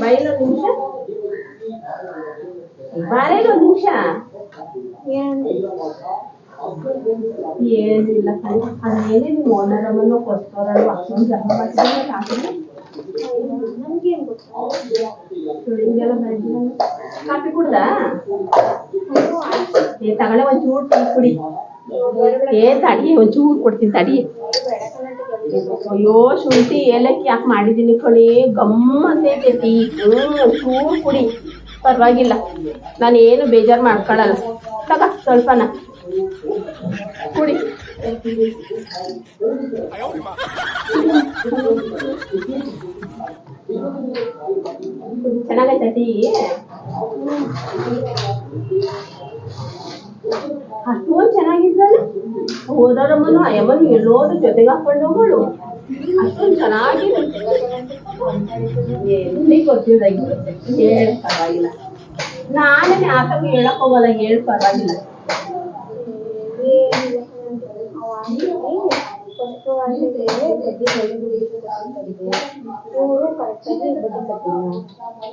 ಬೈಲ್ ಒಂದು ನಿಮಿಷ ಬಾರೇನು ಒಂದು ನಿಮಿಷ ಏನಿಲ್ಲ ಕಣೆ ಅದೇನೇ ನೀವು ಓನರಮ್ಮನ್ನು ಕೊಡ್ತಾರಲ್ವ ಅಷ್ಟೊಂದು ಜಪ ಮಾಡ್ತಿದ್ರೆ ಹಾಕಿದ್ರೆ ನಮ್ಗೇನ್ ಗೊತ್ತಾ ಹಿಂಗೆಲ್ಲ ಬೆಳೆದಿಲ್ಲ ಕಾಫಿ ಕುಡ್ದಾ ಏ ತಗೊಳ್ಳೆ ಒಂಚೂರು ಟೀ ಕುಡಿ ಏ ತಡಿ ಒಂಚೂರು ಕೊಡ್ತೀನಿ ತಡಿ ಅಯ್ಯೋ, ಶುಂಠಿ ಏಲಕ್ಕಿ ಯಾಕೆ ಮಾಡಿದ್ದೀನಿ ಕಣಿ? ಗಮ್ಮತ್ತೈತೆ ಟೀ ಹ್ಞೂ ಕುಡಿ. ಪರವಾಗಿಲ್ಲ. ನಾನು ಏನು ಬೇಜಾರು ಮಾಡ್ಕೊಳಲ್ಲ. ತಗ, ಸ್ವಲ್ಪನ. ಕುಡಿ. ಚೆನ್ನಾಗೈತೆ ಟೀ ಅಷ್ಟೊಂದು ಚೆನ್ನಾಗಿದ್ರಲ್ಲ? ಹೋದರಮ್ಮನು ಅಯ್ಯಮ್ಮನು ಎಲ್ಲೋದು ಜೊತೆಗೆ ಹಾಕೊಂಡು ಹೋಗೋಳು. ಅಷ್ಟೊಂದು ಚೆನ್ನಾಗಿರುತ್ತೆ ಎಲ್ಲಿ ಗೊತ್ತಿದ್ದಾಗಿರುತ್ತೆ ಹೇಳ ಪರವಾಗಿಲ್ಲ. ನಾನೇ ಆತಂಕ ಹೇಳಕ್ ಹೋಗಲ್ಲ ಹೇಳ ಪರವಾಗಿಲ್ಲ. ಫಸ್ಟ್ ಬೇರೆ ಬಡ್ಡಿ ಇವರು ಕರೆಕ್ಟಾಗಿ ಬಡ್ಡಿ ಕಟ್ಟಿಲ್ಲ ಅದೇ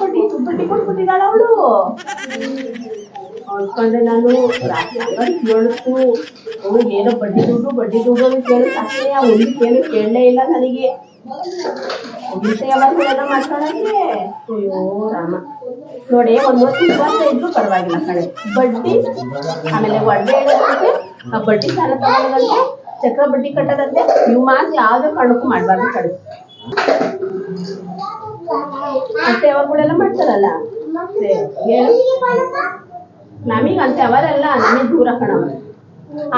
ಬಡ್ಡಿ ಬಡ್ಡಿ ಬಡ್ಡಿ ಅವಳು. ಅನ್ಕೊಂಡೆ ನಾನು. ರಾತ್ರಿ ಕೇಳಿಸ್ತು? ಅವ್ರಿಗೆ ಏನೋ ಬಡ್ಡಿ ದುಡ್ಡು ಬಡ್ಡಿ ದುಡ್ಡು ಅಂತ ಕೇಳಿದ ತಕ್ಷಣ ಏನು ಕೇಳಲೇ ಇಲ್ಲ ನನಗೆ. ವಿಷಯ ಯಾವಾಗ ಮಾಡ್ಕೊಳಕ್ಕೆ ಅಯ್ಯೋ, ರಾಮ. ನೋಡಿ, ಒಂದು ವರ್ಷ ಬಂದ ಇದ್ರು ಪರವಾಗಿಲ್ಲ ಕಡೆ ಬಡ್ಡಿ ಆಮೇಲೆ ಒಡ್ಡೆ ಇಡೋದಂತೆ ಆ ಬಡ್ಡಿ ಸಾಲ ತಗೊಳ್ಳೋದಂತೆ ಚಕ್ರ ಬಡ್ಡಿ ಕಟ್ಟೋದಂತೆ ನೀವು ಮಾತ್ರ ಯಾವುದೇ ಕಾರಣಕ್ಕೂ ಮಾಡಬಾರ್ದು ಕಡೆ ಮತ್ತೆ ಯಾವಾಗಳೆಲ್ಲ ಮಾಡ್ತಾರಲ್ಲ? ನಮಗಂತೆ ಅವರೆಲ್ಲ ನಮಗೆ ದೂರ ಕಣವ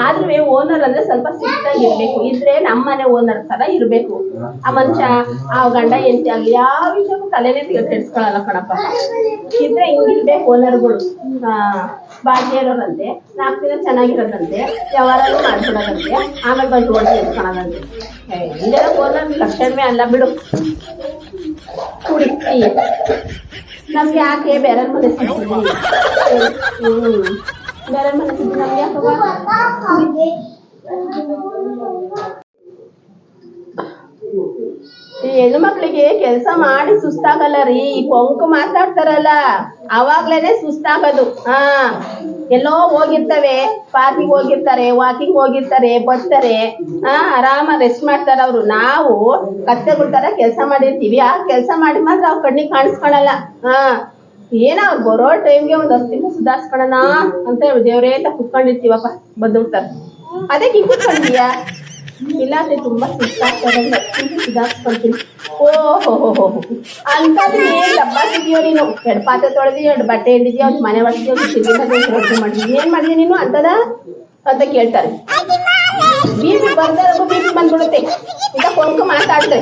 ಆದ್ರೆ ಓನರ್ ಅಂದ್ರೆ ಸ್ವಲ್ಪ ಸಿಕ್ತಾಗಿ ಇರ್ಬೇಕು ಇದ್ರೆ ನಮ್ಮನೆ ಓನರ್ ತರ ಇರ್ಬೇಕು. ಆ ಮನುಷ್ಯ, ಆ ಗಂಡ ಎಂತಿ ಅಲ್ಲಿ ಯಾವ ವಿಷಯಕ್ಕೂ ತಲೆನೇ ಕೆಡ್ಸ್ಕೊಳಲ್ಲ ಕಣಪ್ಪ. ಇದ್ರೆ ಹಿಂಗಿರ್ಬೇಕು ಓನರ್ಗಳು ಬಾಕಿ ಇರೋರಂತೆ, ನಾಲ್ಕು ದಿನ ಚೆನ್ನಾಗಿರೋದಂತೆ ವ್ಯವಹಾರ ಮಾಡ್ಕೊಳ್ಳೋದಂತೆ ಆಮೇಲೆ ಬಂದು ಓಡಿ ಇಟ್ಕೊಳೋದಂತೆ ಇದೆಲ್ಲ ಓನರ್ ಲಕ್ಷಣವೇ ಅಲ್ಲ ಬಿಡು. ಕುಡಿ. ನಮ್ಗೆ ಯಾಕೆ ಬೇರೆ ಮನೆ ಸಿಗ್ತೀವಿ ಹೆಣ್ಣು ಮಕ್ಳಿಗೆ ಕೆಲಸ ಮಾಡಿ ಸುಸ್ತಾಗಲ್ಲ ರೀ ಈ ಕೊಂಕು ಮಾತಾಡ್ತಾರಲ್ಲ ಅವಾಗ್ಲೇನೆ ಸುಸ್ತಾಗದು. ಹಾ, ಎಲ್ಲೋ ಹೋಗಿರ್ತವೆ, ಪಾರ್ಕಿಂಗ್ ಹೋಗಿರ್ತಾರೆ, ವಾಕಿಂಗ್ ಹೋಗಿರ್ತಾರೆ, ಬರ್ತಾರೆ. ಹಾ, ಆರಾಮ ರೆಸ್ಟ್ ಮಾಡ್ತಾರೆ ಅವರು. ನಾವು ಕತ್ತೆಗಳ ತರ ಕೆಲಸ ಮಾಡಿರ್ತೀವಿ. ಆ ಕೆಲಸ ಮಾಡಿ ಮಾತ್ರ ಅವ್ರ ಕಣ್ಣಿಗೆ ಕಾಣಿಸ್ಕೊಳಲ್ಲ. ಹಾ ಏನೋ ಬರೋ ಟೈಮ್ಗೆ ಒಂದ್ ಹತ್ತು ನಿಮಿಷ ಸುಧಾರಿಸ್ಕೊಳೋಣ ಅಂತ ದೇವ್ರೇ ಅಂತ ಕುತ್ಕೊಂಡಿರ್ತೀವಪ್ಪ, ಬಂದ್ಬಿಡ್ತಾರೆ. ಅದೇ ಹಿಂಗ್ ಕುತ್ಕೊಂಡಿದ್ಯಾ? ಇಲ್ಲ ಅಂದ್ರೆ ತುಂಬಾ ಸುಸ್ತಾಗ್ತದೆ ಸುಧಾರಿಸ್ಕೊಳ್ತೀನಿ ಓ ಹೋ ಹೋ ಹೋ ಅಂತಂದ್ರೆ ಡಬ್ಬ ಸಿಗಿಯೋ ನೀನು? ಎರಡು ಪಾತ್ರೆ ತೊಳೆದಿ ಎರಡು ಬಟ್ಟೆ ಹಿಡಿದ್ಯಾ? ಒಂದು ಮನೆ ಒಳಗೆ ಒಂದು ಚಿನ್ನ ರೊಟ್ಟಿ ಮಾಡಿದ್ವಿ ಏನ್ ಮಾಡಿದ್ಯ ನೀನು ಅಂತದ ಅಂತ ಕೇಳ್ತಾರೆ. ಬಿ ಬರ್ತಾರೆ ಬರ್ದೇ ಬಿ ಪಿ ಬಂದ್ಬಿಡುತ್ತೆ. ಈಗ ಕೊಂಕು ಮಾತಾಡ್ತಾರೆ